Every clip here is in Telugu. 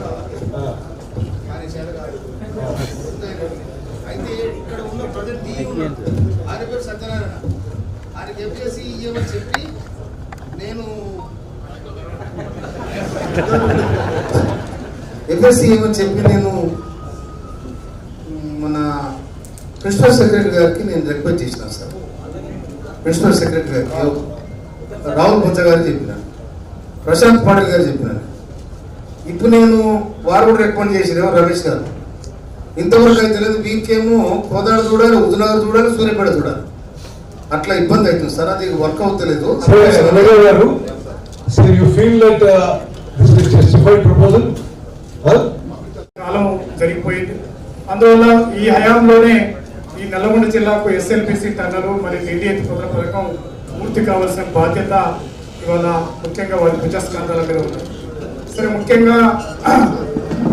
కాదు. అయితే ఇక్కడ ఉన్న ప్రజెంట్ ఆయన పేరు సత్యనారాయణ ఆయనకి ఎంపీఎస్సీ ఇవ్వమని చెప్పి నేను ఎంఎస్సీ ఇవ్వమని చెప్పి నేను మన ప్రిన్సిపల్ సెక్రటరీ గారికి నేను రిక్వెస్ట్ చేసిన సార్ ప్రిన్సిపల్ సెక్రటరీ గారికి రాహుల్ బొత్స గారు చెప్పిన ప్రశాంత్ పాటిల్ గారు చెప్పినాను ఇప్పుడు నేను వారు కూడా రికమెండ్ చేసిన రమేష్ గారు. ఇంతవరకు అయితే లేదు వీకేమో కోదాడు చూడాలి ఉదనాడు చూడాలి సూర్యపేట చూడాలి. అట్లా ఇబ్బంది అవుతుంది సార్ అది వర్క్ అవుతలేదు. Uh? కాలం జరిగిపోయింది. అందువల్ల ఈ హయాంలోనే ఈ నల్లగొండ జిల్లాకు ఎస్ఎల్పిసి టన్నలు మరి నీటి ఎత్తిపోతల పథకం పూర్తి కావాల్సిన బాధ్యత ఇవాళ ముఖ్యంగా వారి భుజస్కంధాల మీద ఉంది సరే ముఖ్యంగా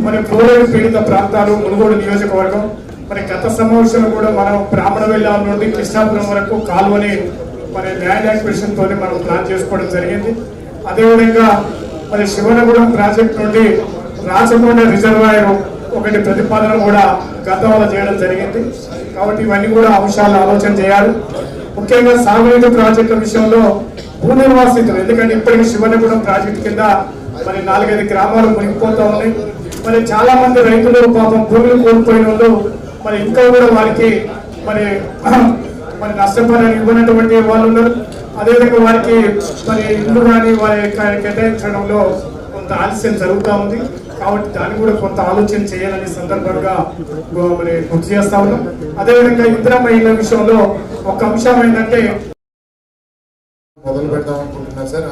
మరి ఫ్లోరైడ్ పీడిత ప్రాంతాలు మునుగోడు నియోజకవర్గం మరి గత సమావేశంలో కూడా మనం బ్రాహ్మణ వెళ్ళాల నుండి కృష్ణాపురం వరకు కాలువని మరి ల్యాండ్ యాక్విజిషన్ మనం ప్లాన్ చేసుకోవడం జరిగింది. అదేవిధంగా మరి శివనగూడెం ప్రాజెక్ట్ నుండి రాచకొండ రిజర్వాయర్ ఒకటి ప్రతిపాదన కూడా గతంలో చేయడం జరిగింది. కాబట్టి ఇవన్నీ కూడా అంశాలు ఆలోచన చేయాలి. ముఖ్యంగా సాగునీటి ప్రాజెక్టుల విషయంలో భూ నిర్వాసితులు ఎందుకంటే ఇప్పటికీ శివనగూడెం ప్రాజెక్టు కింద మరి నాలుగైదు గ్రామాలు మునిగిపోతా ఉన్నాయి. మరి చాలా మంది రైతులు పాపం భూములు కోల్పోయిన వాళ్ళు మరి ఇంకా కూడా వారికి మరి మరి నష్టపరిహారం ఇవ్వనటువంటి వాళ్ళు ఉన్నారు. అదేవిధంగా వారికి మరి ఇల్లు కానీ వారి కేటాయించడంలో కొంత ఆలస్యం జరుగుతూ ఉంది. కాబట్టి దాన్ని కూడా కొంత ఆలోచన చేయాలనే సందర్భంగా మరి గుర్తు చేస్తా ఉన్నాం. అదేవిధంగా ఇందిరమ్మ ఇళ్ళ విషయంలో ఒక అంశం ఏంటంటే మొదలు పెడదాం అనుకుంటున్నా సార్.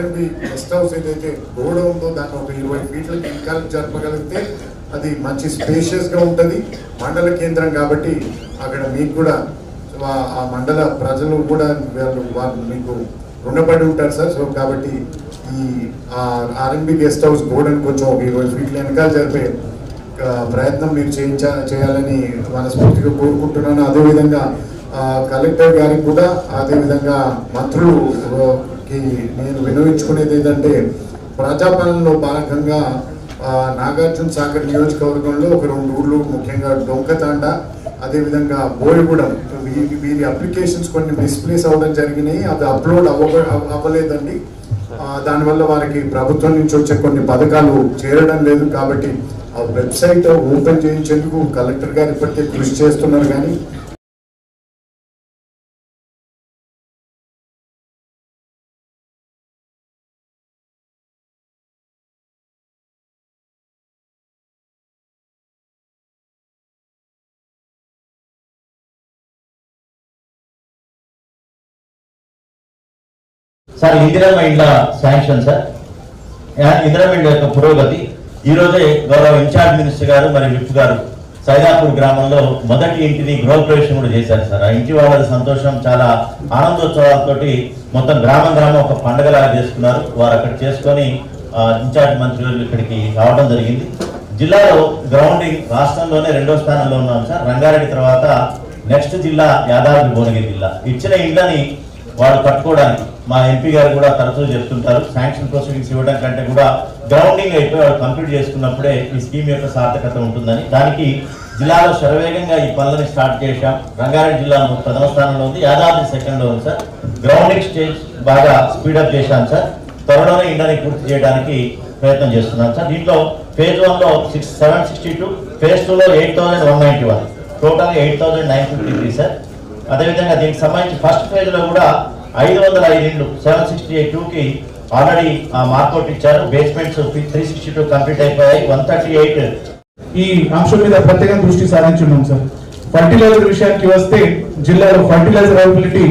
ఆర్ఎండ్బి గెస్ట్ హౌస్ ఏదైతే గోడ ఉందో దాన్ని ఒక ఇరవై ఫీట్లకి ఇంకా జరపగలిగితే అది మంచి స్పేషియస్గా ఉంటుంది. మండల కేంద్రం కాబట్టి అక్కడ మీకు కూడా ఆ- మండల ప్రజలు కూడా వాళ్ళు వాళ్ళు మీకు రుణపడి ఉంటారు సార్. సో కాబట్టి ఈ ఆర్ఎంబి గెస్ట్ హౌస్ గోడని కొంచెం ఒక ఇరవై ఫీట్ల వెనకాల జరిపే ప్రయత్నం మీరు చేయించా చేయాలని మనస్ఫూర్తిగా కోరుకుంటున్నాను. అదేవిధంగా కలెక్టర్ గారికి కూడా అదేవిధంగా మంత్రులు నేను వినవించుకునేది ఏంటంటే ప్రజాపాలనలో భాగంగా నాగార్జున సాగర్ నియోజకవర్గంలో ఒక రెండు ఊర్లు ముఖ్యంగా డొంకతాండ అదేవిధంగా బోయగూడెం. వీరి వీరి అప్లికేషన్స్ కొన్ని మిస్ప్లేస్ అవ్వడం జరిగినాయి. అది అప్లోడ్ అవ్వ అవ్వలేదండి. దానివల్ల వారికి ప్రభుత్వం నుంచి వచ్చే కొన్ని పథకాలు చేరడం లేదు కాబట్టి ఆ వెబ్సైట్ ఓపెన్ చేయించేందుకు కలెక్టర్ గారు ఇప్పటికే కృషి చేస్తున్నారు కానీ సార్ ఇందిరామైండ్ల ఇండ్ల శాంక్షన్ సార్. ఇందిరామైండ్ యొక్క పురోగతి. ఈరోజే గౌరవ ఇన్ఛార్జ్ మినిస్టర్ గారు మరి విప్ గారు సైదాపూర్ గ్రామంలో మొదటి ఇంటిని గృహప్రవేశం కూడా చేశారు సార్. ఆ ఇంటి వాళ్ళ సంతోషం చాలా ఆనందోత్సవాలతో మొత్తం గ్రామం గ్రామం ఒక పండగలాగా చేసుకున్నారు. వారు అక్కడ చేసుకొని ఇన్ఛార్జ్ మంత్రి గారు ఇక్కడికి రావడం జరిగింది. జిల్లాలో గ్రౌండింగ్ రాష్ట్రంలోనే రెండో స్థానంలో ఉన్నాం సార్. రంగారెడ్డి తర్వాత నెక్స్ట్ జిల్లా యాదాద్రి భువనగిరి జిల్లా. ఇచ్చిన ఇండ్లని వాళ్ళు పట్టుకోవడానికి మా ఎంపీ గారు కూడా తరచూ చెప్తుంటారు. శాంక్షన్ ప్రొసీడింగ్స్ ఇవ్వడం కంటే కూడా గ్రౌండింగ్ అయిపోయి వాళ్ళు కంప్లీట్ చేసుకున్నప్పుడే ఈ స్కీమ్ యొక్క సార్థకత ఉంటుందని. దానికి జిల్లాలో శరవేగంగా ఈ పనులని స్టార్ట్ చేశాం. రంగారెడ్డి జిల్లా ప్రథమ స్థానంలో ఉంది. యాదాద్రి సెకండ్లో ఉంది సార్. గ్రౌండింగ్ స్టేజ్ బాగా స్పీడప్ చేశాం సార్. త్వరలోనే ఇండని పూర్తి చేయడానికి ప్రయత్నం చేస్తున్నాం సార్. దీంట్లో ఫేజ్ వన్లో six seven sixty two phase టూలో eight thousand one ninety one. Total eight thousand nine fifty three sir. అదేవిధంగా దీనికి సంబంధించి ఫస్ట్ ఫేజ్లో కూడా ఐదు వందల ఐదు ఇండ్లు సెవెన్ సిక్స్టీ ఎయిట్ టూ కి ఆల్రెడీ మార్కౌట్ ఇచ్చారు. Basements three sixty two complete అయిపోయాయి. వన్ థర్టీ ఎయిట్ ఈ అంశం మీద ప్రత్యేక దృష్టి సారించున్నాం సార్. ఫర్టిలైజర్ విషయానికి వస్తే జిల్లాలో ఫర్టిలైజర్ అవైలబిలిటీ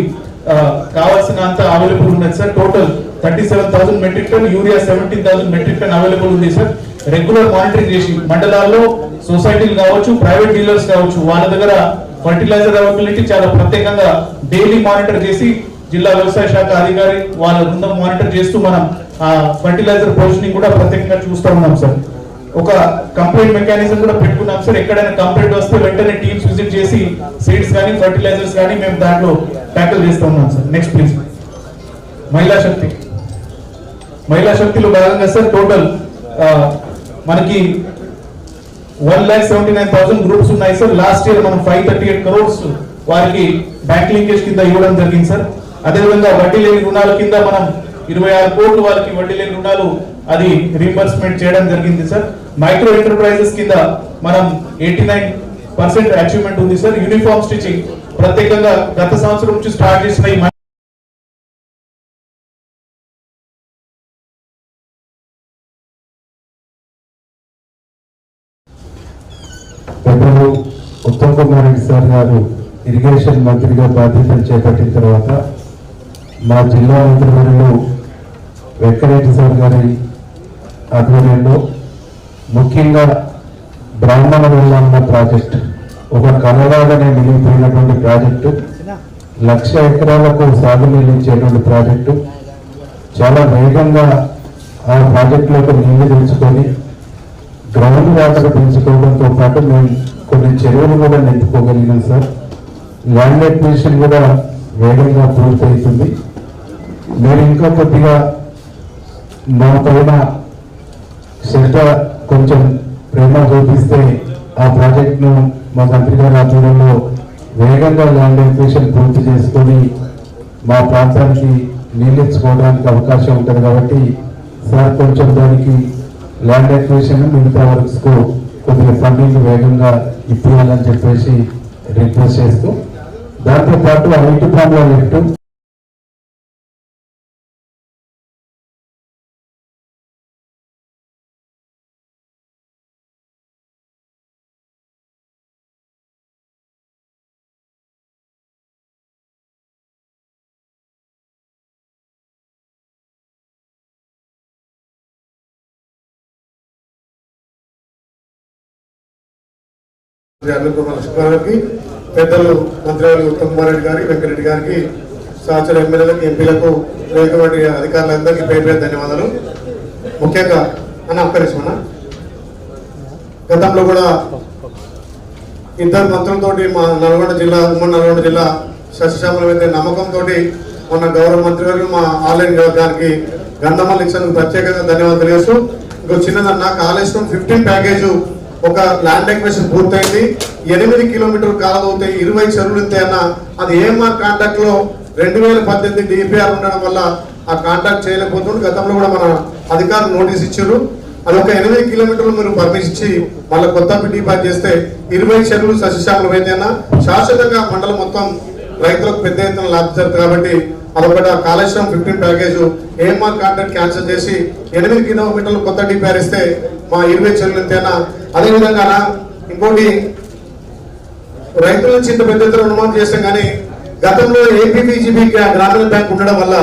కావాల్సినంత అవైలబుల్ ఉన్నది sir. Total thirty seven thousand metric ton urea seventeen thousand metric ton available ఉంది సార్. రెగ్యులర్ మానిటరింగ్ చేసి మండలాల్లో సొసైటీలు కావచ్చు ప్రైవేట్ డీలర్స్ కావచ్చు వాళ్ళ దగ్గర ఫర్టిలైజర్ అవైలబిలిటీ చాలా ప్రత్యేకంగా డైలీ మానిటర్ చేసి జిల్లా వ్యవసాయ శాఖ అధికారి వాళ్ళ బృందం మానిటర్ చేస్తూ మనం ఆ ఫర్టిలైజర్ పొజిషనింగ్ కూడా ప్రత్యేకంగా చూస్తూ ఉన్నాం సార్. ఒక కంప్లైంట్ మెకానిజం కూడా పెట్టుకున్నాం సార్. ఎక్కడైనా కంప్లైంట్ వస్తే వెంటనే టీమ్స్ విజిట్ చేసి సీడ్స్ కానీ ఫర్టిలైజర్స్ కానీ మేము దాంట్లో ట్యాకిల్ చేస్తూ ఉన్నాం సార్. నెక్స్ట్ ప్లీజ్ మహిళా శక్తి. మహిళా శక్తిలో భాగంగా సార్ టోటల్ మనకి one lakh seventy nine thousand groups ఉన్నాయి సార్ లాస్ట్ ఇయర్ మనం ఫైవ్ థర్టీ ఎయిట్ క్రోర్స్ వారికి బ్యాంక్ లింకేజ్ కింద ఇవ్వడం జరిగింది సార్ అదేవిధంగా వడ్డీ లేని రుణాల కింద మనం ఇరవై ఆరు కోట్లు వారికి వడ్డీ లేని రుణాలు అది రీంబర్స్మెంట్ చేయడం జరిగింది సార్ మైక్రో ఎంటర్ప్రైజెస్ కింద మనం ఎయిటీ నైన్ పర్సెంట్ అచీవ్మెంట్ ఉంది సార్ యూనిఫామ్ స్టిచింగ్ ప్రత్యేకంగా గత సంవత్సరం నుంచి స్టార్ట్ చేసిన ఉత్తమ్ కుమార్ రెడ్డి సార్ గారు ఇరిగేషన్ మంత్రిగా బాధ్యతలు చేపట్టిన తర్వాత మా జిల్లా మంత్రివర్యులు వెంకరెడ్డి సార్ గారి ఆధ్వర్యంలో ముఖ్యంగా బ్రాహ్మణ వెళ్ళాలన్న ప్రాజెక్ట్ ఒక కలలాగానే మిగిలిపోయినటువంటి ప్రాజెక్టు లక్ష ఎకరాలకు సాగునీళ్ళు ఇచ్చేటువంటి ప్రాజెక్టు చాలా వేగంగా ఆ ప్రాజెక్టులోకి నీళ్ళు తెలుసుకొని గ్రౌండ్ వాటర్ పెంచుకోవడంతో పాటు మేము కొన్ని చెరువులు కూడా నెట్టుకోగలిగినాం సార్. ల్యాండ్ అక్విజిషన్ కూడా వేగంగా పూర్తవుతుంది మీరు ఇంకా కొద్దిగా మా పైన శ్రద్ధ కొంచెం ప్రేమ చూపిస్తే ఆ ప్రాజెక్ట్ను మా మంత్రి గారి ఆధ్వర్యంలో వేగంగా ల్యాండ్ అక్విజిషన్ పూర్తి చేసుకొని మా ప్రాంతానికి నీళ్ళెచ్చుకోవడానికి అవకాశం ఉంటుంది కాబట్టి సార్ కొంచెం దానికి ల్యాండ్ అక్విజిషన్ మిగతా వర్క్స్కు కొద్దిగా ఫండింగ్ వేగంగా ఇప్పించాలని చెప్పేసి రిక్వెస్ట్ చేస్తూ దాంతో పాటు ఐటీ ఫామ్లో లిఫ్ట్ గారికి పెద్దలు మంత్రివర్యులు ఉత్తమ్ కుమార్ రెడ్డి గారికి వెంకరెడ్డి గారికి సహచర ఎమ్మెల్యేలకు ఎంపీలకు వేగవంటి అధికారులందరికీ పేరు పేరు ధన్యవాదాలు. ముఖ్యంగా అన్న ఒక్క గతంలో కూడా ఇద్దరు మంత్రులతో మా నల్గొండ జిల్లా ఉమ్మడి నల్గొండ జిల్లా సస్యశ్యామలమైతే నమ్మకంతో మొన్న గౌరవ మంత్రివర్యులు మా ఆన్లైన్ గారికి గంధమల్ ఇచ్చినందుకు ప్రత్యేకంగా ధన్యవాదాలు తెలియజేస్తూ ఇంకో చిన్నదన్న కాళేశ్వరం ఫిఫ్టీన్ ప్యాకేజ్ ఒక ల్యాండ్ ఎక్వేషన్ పూర్తయింది. ఎనిమిది కిలోమీటర్ కాలదవుతాయి ఇరవై చెరువులు అన్న అది ఏఎంఆర్ కాంటాక్ట్లో రెండు వేల పద్దెనిమిది డిపిఆర్ ఉండడం వల్ల ఆ కాంటాక్ట్ చేయలేకపోతుంది గతంలో కూడా మన అధికారులు నోటీస్ ఇచ్చారు అది ఒక ఎనిమిది కిలోమీటర్లు మీరు పర్మిషన్ ఇచ్చి మళ్ళీ కొత్త డిపార్ట్ చేస్తే ఇరవై చెరువులు సస్యశ్యామలం అయితే శాశ్వతంగా మండలం మొత్తం రైతులకు పెద్ద ఎత్తున లాభ జరుగుతుంది కాబట్టి అదొకటి. ఆ Kaleshwaram fifteen package AMR contract cancel చేసి ఎనిమిది కిలోమీటర్లు కొత్త డిపిఆర్ ఇస్తే మా ఇరవై చెరువులు ఎంతైనా అదే విధంగా ఇంకోటి రైతుల నుంచి ఇంత పెద్ద ఎత్తున రుణమాఫీ చేస్తాం కానీ గతంలో ఏపీబీజీబీ గ్రామీణ బ్యాంక్ ఉండడం వల్ల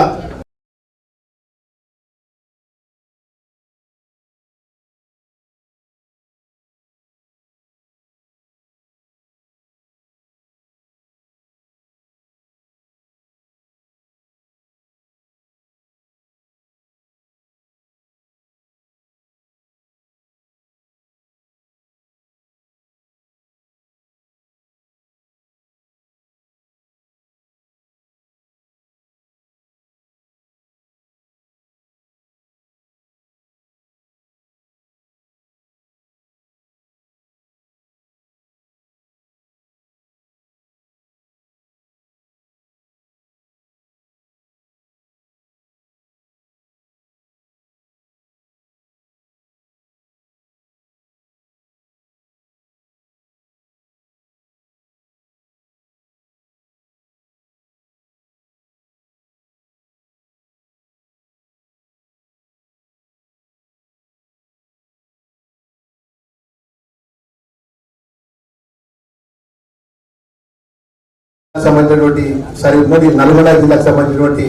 సంబంధించినటువంటి సరే ఉమ్మడి నల్గొండ జిల్లాకు సంబంధించినటువంటి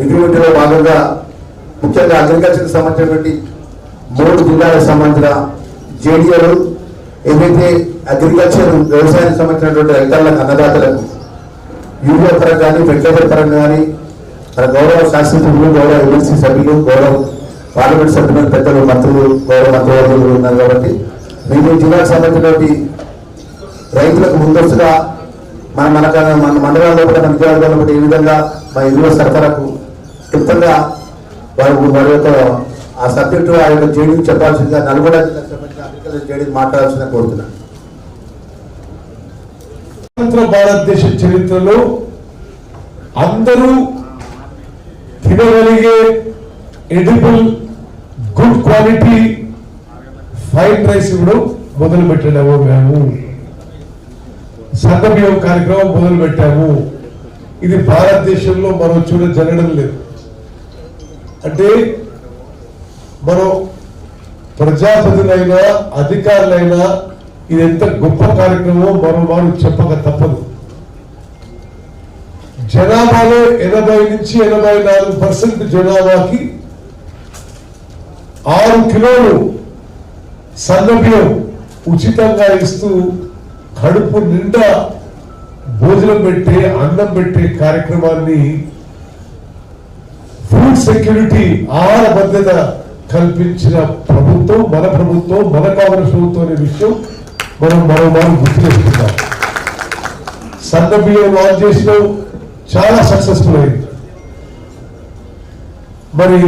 రివ్యూలో భాగంగా ముఖ్యంగా అగ్రికల్చర్కి సంబంధించినటువంటి మూడు జిల్లాలకు సంబంధించిన జేడీఏలు ఏదైతే అగ్రికల్చర్ వ్యవసాయానికి సంబంధించినటువంటి రైతాళ్ళకు అన్నదాతలకు యూరియా పరంగా కానీ ఫెర్టిలైజర్ పరంగా కానీ మన గౌరవ శాసనసభ్యులు గౌరవ ఎమ్మెల్సీ సభ్యులు గౌరవ పార్లమెంట్ సభ్యులు పెద్దలు మంత్రులు గౌరవ మంత్రివర్యులు ఉన్నారు కాబట్టి మేము జిల్లాకు సంబంధించినటువంటి రైతులకు ముందస్తుగా మన మన మన మండలాల్లో కూడా మన కూడా ఏ విధంగా మా ఇరువ సరఫరాకు క్లుప్తంగా వారి వారి యొక్క ఆ సబ్జెక్టు ఆ యొక్క జేడీకి చెప్పాల్సిందిగా నల్గొండ జిల్లాకు అగ్రికల్చర్ జేడీ మాట్లాడాల్సిందిగా కోరుతున్నాను. స్వతంత్ర భారతదేశ చరిత్రలో అందరూ తినగలిగే edible good quality fine rice కూడా మొదలు పెట్టాము మేము. సంఘబియ్యం కార్యక్రమం మొదలు పెట్టాము ఇది భారతదేశంలో మరో చూడ జరగడం లేదు. అంటే మనం ప్రజాప్రతినిధులైనా అధికారులైనా ఇది ఎంత గొప్ప కార్యక్రమమో మరో వారు చెప్పక తప్పదు. జనాభాలో ఎనభై నుంచి ఎనభై నాలుగు పర్సెంట్ జనాభాకి ఆరు కిలోలు సన్నబియ్యం ఉచితంగా ఇస్తూ కడుపు నిండా భోజనం పెట్టే అన్నం పెట్టే కార్యక్రమాన్ని ఫుడ్ సెక్యూరిటీ ఆహార భద్రత కల్పించిన ప్రభుత్వం మన ప్రభుత్వం మన కాంగ్రెస్ ప్రభుత్వం అనే విషయం మనం మరో గుర్తు చేసుకుంటాం సన్న బియ్యం లాంచ్ చేసిన చాలా సక్సెస్ఫుల్ అయింది. మరి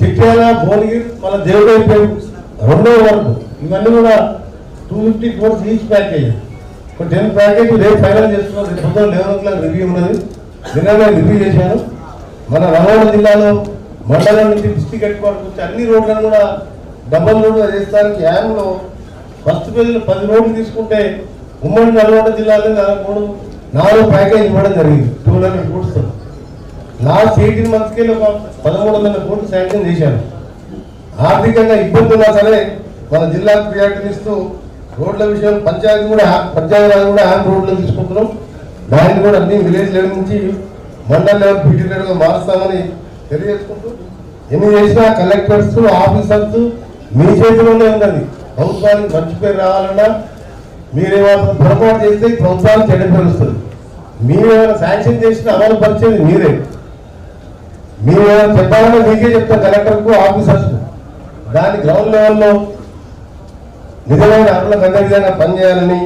చిట్యాల భువనగిరి మన దేవుడు రెండో వరకు ఇవన్నీ కూడా two fifty fours each package ఒక టెన్ ప్యాకేజ్ రేపు ఫైనల్ చేస్తున్నాం రేపు పొద్దున లెవెన్ ఓ క్లాక్ రివ్యూ ఉన్నది. నిన్ననే రివ్యూ చేశాను మన రంగారెడ్డి జిల్లాలో మండలం నుంచి డిస్టిక్ హెడ్ క్వార్టర్ నుంచి అన్ని రోడ్లను కూడా డబల్ రోడ్లు చేస్తానికి యాన్లో ఫస్ట్ పేజీలో పది రోడ్లు తీసుకుంటే ఉమ్మడి నల్గొండ జిల్లాలో నాలుగు మూడు నాలుగు ప్యాకేజ్ ఇవ్వడం జరిగింది. Two hundred crores last eighteen మంత్స్కి ఒక పదమూడు వందల కోట్లు శాంక్షన్ చేశాను ఆర్థికంగా ఇబ్బంది ఉన్నా సరే మన జిల్లాకు ప్రయాటనిస్తూ రోడ్ల విషయం పంచాయతీ కూడా పంచాయతీరాజ్ కూడా ఆన్ రోడ్లు తీసుకుంటున్నాం. దాన్ని కూడా అన్ని విలేజ్ లెవెల్ నుంచి మండల్ లెవెల్ పీటీ లెవెల్గా మారుస్తామని తెలియజేసుకుంటూ ఎన్ని చేసినా కలెక్టర్స్ ఆఫీసర్స్ మీ చేతిలోనే ఉన్నది. ప్రభుత్వానికి మంచి పేరు రావాలన్నా మీరేమైనా పొరపాటు చేస్తే ప్రభుత్వానికి చెడ్డ పేరు వస్తుంది. మీరేమైనా శాంక్షన్ చేసిన అమలు పరిచేది మీరే. మీరు ఏమైనా చెప్పాలంటే మీకే చెప్తారు కలెక్టర్కు ఆఫీసర్స్ దాని గ్రౌండ్ లెవెల్లో నిజమైన అరులకు అందరి విధంగా పనిచేయాలని